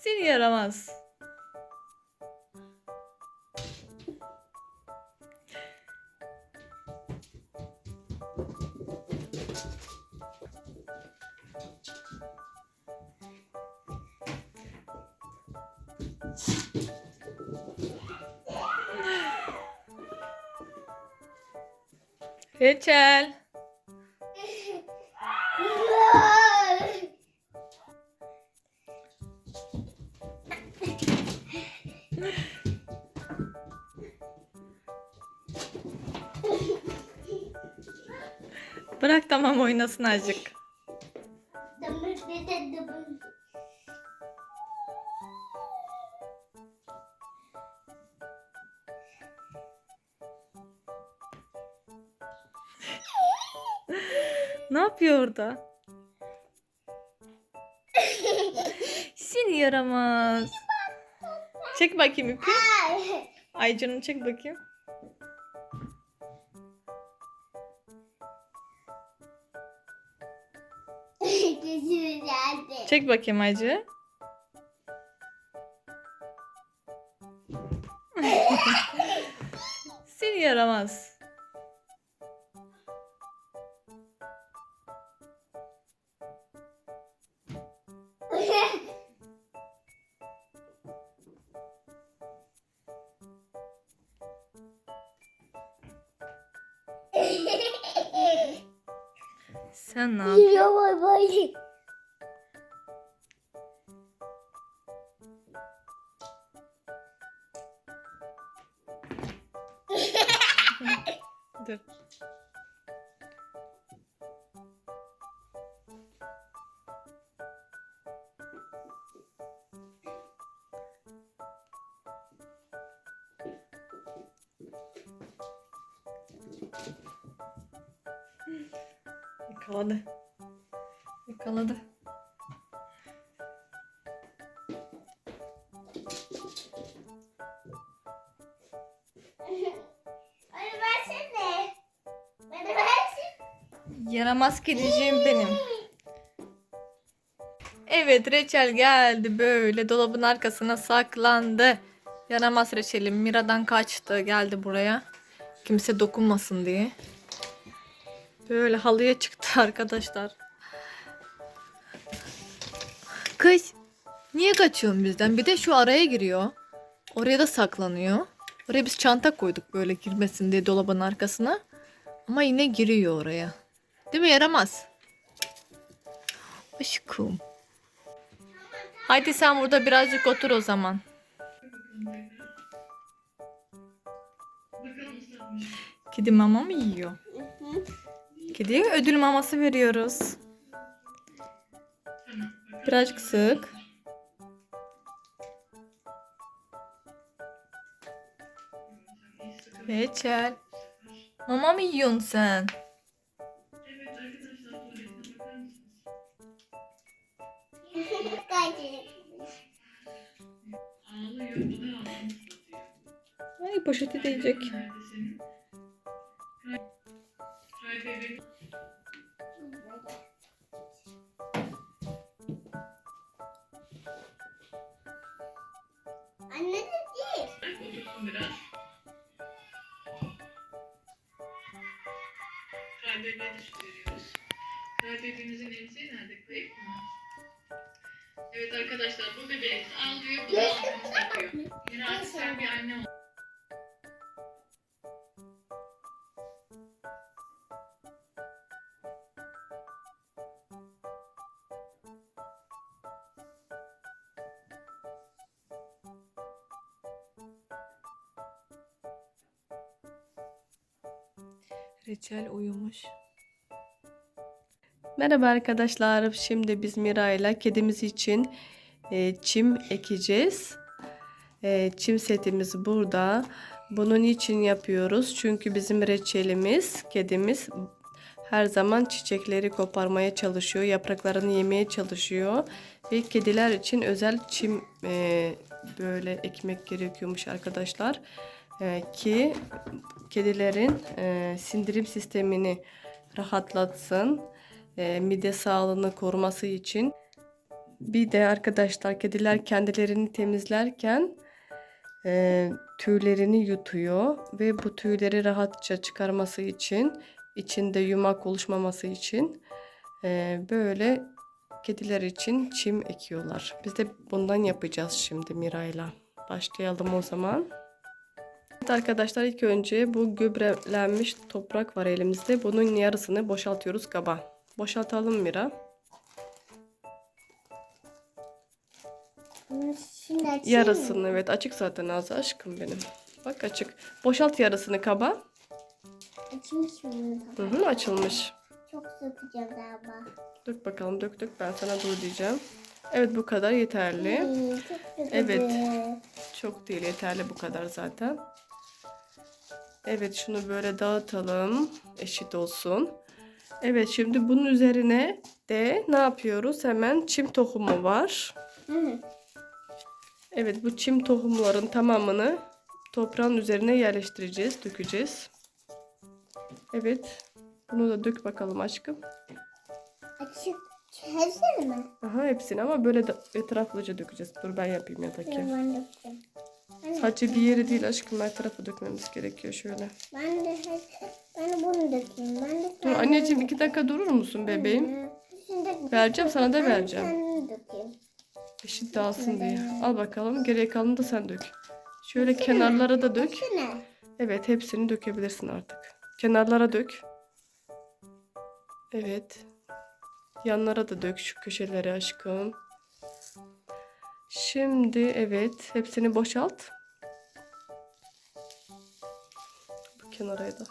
Seni yaramaz. Reçel. Bırak tamam oynasın azıcık. Ne yapıyor orada? Seni yaramaz. Çek bakayım ipi. Ay canım çek bakayım. Çek bakayım acı. Seni yaramaz. Sen ne yapıyorsun? Dur. Yakaladı. Yakaladı. Bana versene. Bana versene. Yaramaz kediciğim benim. Evet reçel geldi böyle dolabın arkasına saklandı. Yaramaz reçelim Mira'dan kaçtı geldi buraya. Kimse dokunmasın diye. Böyle halıya çıktı arkadaşlar. Kız niye kaçıyorsun bizden? Bir de şu araya giriyor. Oraya da saklanıyor. Oraya biz çanta koyduk böyle girmesin diye dolabın arkasına. Ama yine giriyor oraya. Değil mi yaramaz? Aşkım. Haydi sen burada birazcık otur o zaman. Kedi mama mı yiyor? Kediye ödül maması veriyoruz. Birazcık sık. Reçel. Mama mı yiyorsun sen? Ay poşeti değecek. Anne de değil. Kalbebe veriyoruz. Kalbebimizin emziği nerede? Kayıp mı? Evet arkadaşlar bu bebeğimiz ağlıyor. Bu da altımız yapıyor. Yine artık sen bir anne ol. Reçel uyumuş. Merhaba arkadaşlar. Şimdi biz Mira ile kedimiz için e, çim ekeceğiz. E, çim setimiz burada. Bunun için yapıyoruz. Çünkü bizim reçelimiz, kedimiz her zaman çiçekleri koparmaya çalışıyor. Yapraklarını yemeye çalışıyor. Ve kediler için özel çim e, böyle ekmek gerekiyormuş arkadaşlar. E, ki kedilerin e, sindirim sistemini rahatlatsın. E, mide sağlığını koruması için Bir de arkadaşlar kediler kendilerini temizlerken e, tüylerini yutuyor ve bu tüyleri rahatça çıkarması için içinde yumak oluşmaması için böyle kediler için çim ekiyorlar. Biz de bundan yapacağız şimdi Miray'la. Başlayalım o zaman. Evet arkadaşlar ilk önce bu gübrelenmiş toprak var elimizde. Bunun yarısını boşaltıyoruz kaba. Boşaltalım Mira. Bunu şimdi açayım Yarısını mı? evet açık zaten ağzı aşkım benim. Bak açık. Boşalt yarısını kaba. Açayım ki bunu. Hı hı açılmış. Çok sökeceğim galiba. Dök bakalım dök dök ben sana dur diyeceğim. Evet bu kadar yeterli. Hmm, çok. Evet. Çok değil yeterli bu kadar zaten. Evet şunu böyle dağıtalım. Eşit olsun. Evet şimdi bunun üzerine de ne yapıyoruz? Hemen çim tohumu var. Hı. Evet bu çim tohumların tamamını toprağın üzerine yerleştireceğiz, dökeceğiz. Evet. Bunu da dök bakalım aşkım. Açık. Hepsini mi? Aha hepsini ama böyle de etraflıca dökeceğiz. Dur ben yapayım ya da ki. Ben dökeceğim. Sadece bir yeri değil aşkım her tarafı dökmemiz gerekiyor şöyle. Ben de ben de bunu dökeyim. Ben de Dur anneciğim iki dakika durur musun bebeğim? Vereceğim sana da vereceğim. Eşit dağılsın diye. Al bakalım geriye kalanını da sen dök. Şöyle kenarlara da dök. Evet hepsini dökebilirsin artık. Kenarlara dök. Evet. Yanlara da dök şu köşeleri aşkım. Şimdi evet hepsini boşalt. Bu kenara da.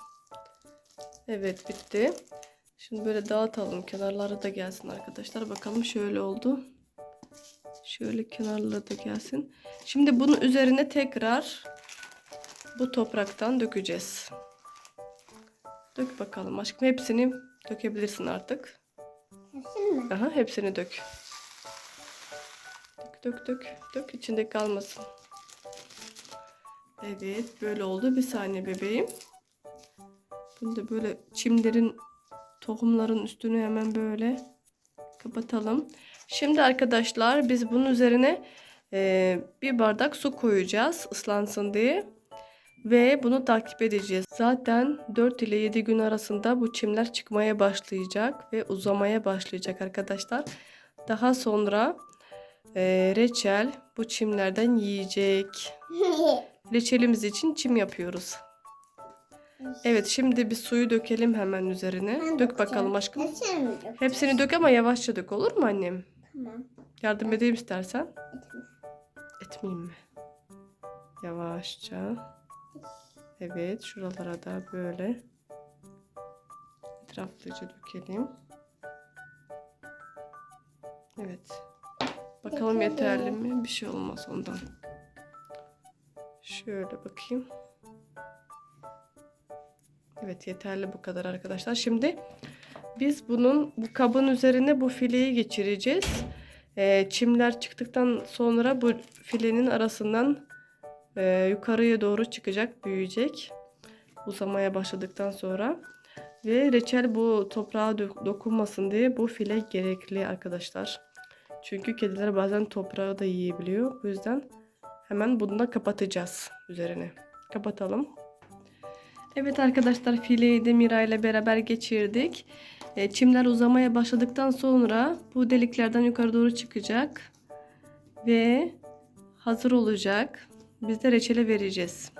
Evet bitti. Şimdi böyle dağıtalım. Kenarlara da gelsin arkadaşlar. Bakalım şöyle oldu. Şöyle kenarlara da gelsin. Şimdi bunun üzerine tekrar bu topraktan dökeceğiz. Dök bakalım aşkım. Hepsini dökebilirsin artık. Hepsini mi? Aha hepsini dök. Dök dök dök. Dök içinde kalmasın. Evet böyle oldu. Bir saniye bebeğim. Bunu da böyle çimlerin tohumların üstünü hemen böyle kapatalım. Şimdi arkadaşlar biz bunun üzerine e, bir bardak su koyacağız ıslansın diye. Ve bunu takip edeceğiz. Zaten 4 ile 7 gün arasında bu çimler çıkmaya başlayacak ve uzamaya başlayacak arkadaşlar. Daha sonra e, reçel bu çimlerden yiyecek. Reçelimiz için çim yapıyoruz. Evet şimdi bir suyu dökelim hemen üzerine. Ben Dök bakalım aşkım. Hepsini mi dök? Hepsini dök ama yavaşça dök olur mu annem? Tamam. Yardım edeyim istersen. Etme. Etmeyeyim mi? Yavaşça. Evet şuralara da böyle etraflıca dökelim. Evet. Bakalım yeterli mi? Bir şey olmaz ondan. Şöyle bakayım. Evet yeterli bu kadar arkadaşlar. Şimdi biz bunun bu kabın üzerine bu fileyi geçireceğiz. Ee, çimler çıktıktan sonra bu filenin arasından e, yukarıya doğru çıkacak, büyüyecek. Uzamaya başladıktan sonra. Ve reçel bu toprağa dokunmasın diye bu file gerekli arkadaşlar. Çünkü kediler bazen toprağı da yiyebiliyor. Bu yüzden hemen bunu da kapatacağız üzerine. Kapatalım. Evet arkadaşlar fileyi de Mira ile beraber geçirdik. E, çimler uzamaya başladıktan sonra bu deliklerden yukarı doğru çıkacak. Ve hazır olacak. Biz de reçele vereceğiz.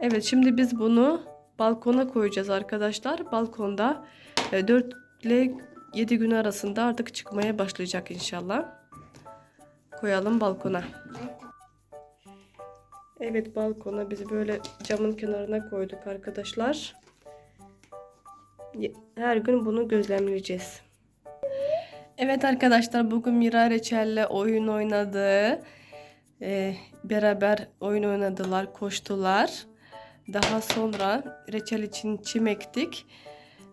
Evet şimdi biz bunu balkona koyacağız arkadaşlar. Balkonda e, 4 ile 7 gün arasında artık çıkmaya başlayacak inşallah. Koyalım balkona. Evet balkona biz böyle camın kenarına koyduk arkadaşlar. Her gün bunu gözlemleyeceğiz. Evet arkadaşlar bugün Mira Reçel'le oyun oynadı. Ee, beraber oyun oynadılar, koştular. Daha sonra reçel için çim ektik.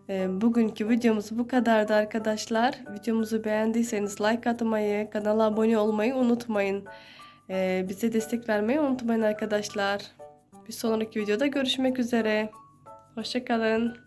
Ee, bugünkü videomuz bu kadardı arkadaşlar. Videomuzu beğendiyseniz like atmayı, kanala abone olmayı unutmayın. Ee, bize destek vermeyi unutmayın arkadaşlar. Bir sonraki videoda görüşmek üzere. Hoşçakalın.